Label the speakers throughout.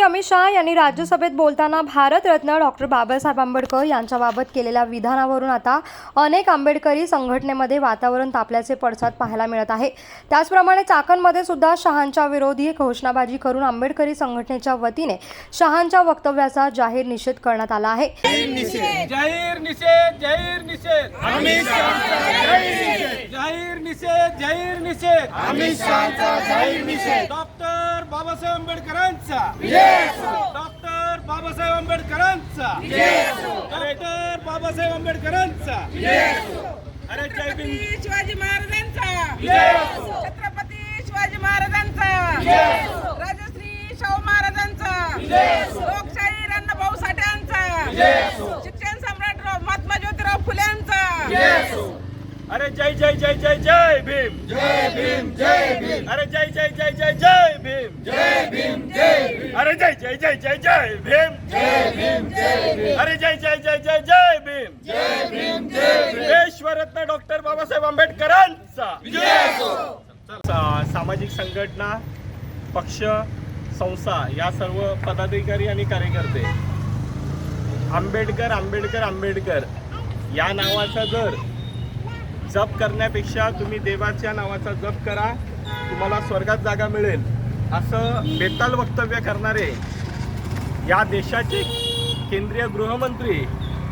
Speaker 1: शहा यांनी राज्यसभेत बोलताना भारतरत्न डॉक्टर बाबासाहेब आंबेडकर यांच्याबाबत केलेल्या विधानावरून आता अनेक आंबेडकरी संघटनेमध्ये वातावरण तापल्याचे पडसाद पाहायला मिळत आहे. त्याचप्रमाणे चाकणमध्ये सुद्धा शहांच्या विरोधी घोषणाबाजी करून आंबेडकरी संघटनेच्या वतीने शहांच्या वक्तव्याचा जाहीर निषेध करण्यात आला आहे.
Speaker 2: जाहीर निषेध. जाहीर निषेध
Speaker 3: अमित जाहीर निषेध.
Speaker 2: जाहीर निषेध जाहीर निषेध.
Speaker 3: अमित शहाचा जाहीर निषेध.
Speaker 2: डॉक्टर बाबासाहेब आंबेडकरांचा. डॉक्टर बाबासाहेब आंबेडकरांचा. डॉक्टर बाबासाहेब आंबेडकरांचा. अरे
Speaker 4: छत्रपती शिवाजी महाराजांचा. छत्रपती शिवाजी महाराजांचा. राजश्री शाहू महाराजांचा. लोकशाही अण्णाभाऊ साठ्यांचा
Speaker 2: अरे जय जय जय जय जय भीम
Speaker 3: जय भीम जय भीम
Speaker 2: अरे जय जय जय जय जय भीम
Speaker 3: जय भीम जय भीम
Speaker 2: अरे जय जय जय जय जय भीम
Speaker 3: जय भीम जय भीम
Speaker 2: अरे जय जय जय जय जय भीम
Speaker 3: जय भीम जय भीम
Speaker 2: विश्वरत्न डॉक्टर बाबासाहेब आंबेडकरांचा
Speaker 3: विजय असो
Speaker 2: सा- सामाजिक संघटना पक्ष संस्था या सर्व पदाधिकारी आणि कार्यकर्ते आंबेडकर आंबेडकर आंबेडकर या नावाचा जर जप करण्यापेक्षा तुम्ही देवाच्या नावाचा जप करा. तुम्हाला स्वर्गात जागा मिळेल. असं बेताल वक्तव्य करणारे या देशाचे केंद्रीय गृहमंत्री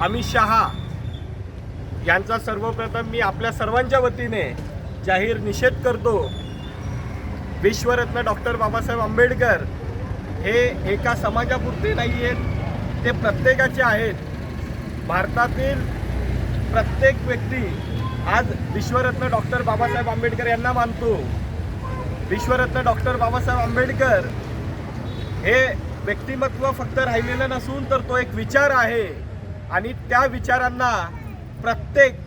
Speaker 2: अमित शहा यांचा सर्वप्रथम मी आपल्या सर्वांच्या वतीने जाहीर निषेध करतो. विश्वरत्न डॉक्टर बाबासाहेब आंबेडकर हे एका समाजापुरते नाही आहेत ते प्रत्येकाचे आहेत. भारतातील प्रत्येक व्यक्ती आज विश्वरत्न डॉक्टर बाबासाहेब आंबेडकर यांना मानतो. विश्वरत्न डॉक्टर बाबासाहेब आंबेडकर हे व्यक्तिमत्व फक्त राहिलेलं नसून तर तो एक विचार आहे. आणि त्या विचारांना प्रत्येक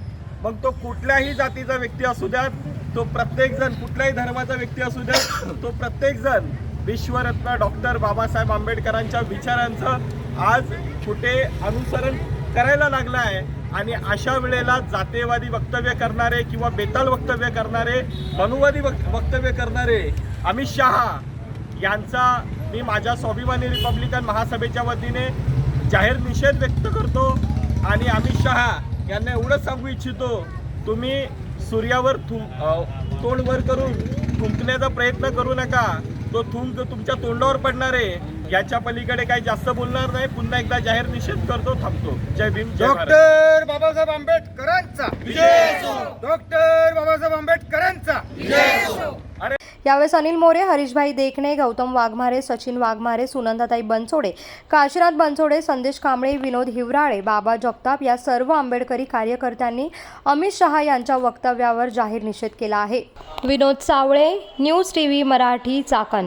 Speaker 2: मग तो कुठल्याही जातीचा व्यक्ती असू द्या तो प्रत्येक जण कुठल्याही धर्माचा व्यक्ती असू द्या तो प्रत्येक जण विश्वरत्न डॉक्टर बाबासाहेब आंबेडकरांच्या विचारांचं आज कुठे अनुसरण करायला लागलं आहे आणि अशा वेळेला जातेवादी वक्तव्य करणारे किंवा बेताल वक्तव्य करणारे मनुवादी वक- वक्तव्य करणारे अमित शहा यांचा मी माझ्या स्वाभिमानी रिपब्लिकन महासभेच्या वतीने जाहीर निषेध व्यक्त करतो आणि अमित शहा यांना एवढंच सांगू इच्छितो तुम्ही सूर्यावर थुं तोंड वर करून थुंकण्याचा प्रयत्न करू नका. तो थुंक तुमच्या तोंडावर पडणार आहे. याच्या पलीकडे काही जास्त बोलणार नाही. पुन्हा एकदा जाहीर निषेध करतो थांबतो. जय भीम जय भारत.
Speaker 5: डॉक्टर बाबासाहेब आंबेडकरांचा.
Speaker 3: विजय असो
Speaker 5: डॉक्टर बाबासाहेब आंबेडकरांचा.
Speaker 3: विजय असो
Speaker 1: यावेळेस अनिल मोरे हरीशभाई देखणे गौतम वाघमारे सचिन वाघमारे सुनंदाताई बनसोडे काशीनाथ बनसोडे संदेश कांबळे विनोद हिवराळे बाबा जगताप या सर्व आंबेडकरी कार्यकर्त्यांनी अमित शहा यांच्या वक्तव्यावर जाहीर निषेध केला आहे. Vinod Savale news T V Marathi Chakan.